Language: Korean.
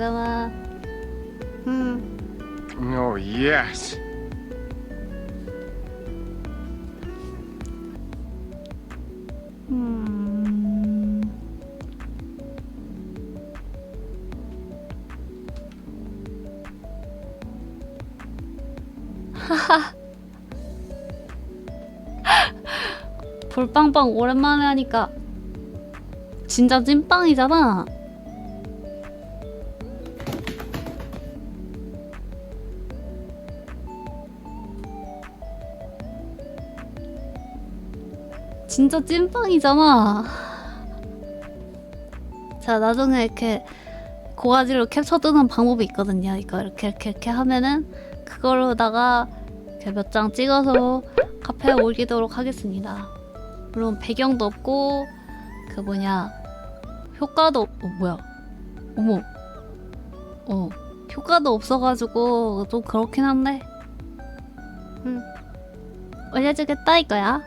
지금은 음 Oh, yes. 음. 볼빵빵 오랜만에 하니까 진짜 찐빵이잖아. 진짜 찐빵이잖아. 자, 나중에 이렇게 고화질로 캡처 뜨는 방법이 있거든요. 이거 이렇게 이렇게 이렇게 하면은 그걸로다가 몇 장 찍어서 카페에 올리도록 하겠습니다. 물론 배경도 없고 그 뭐냐 효과도 없- 어 뭐야 어머 어 효과도 없어가지고 좀 그렇긴 한데 음 올려주겠다 이거야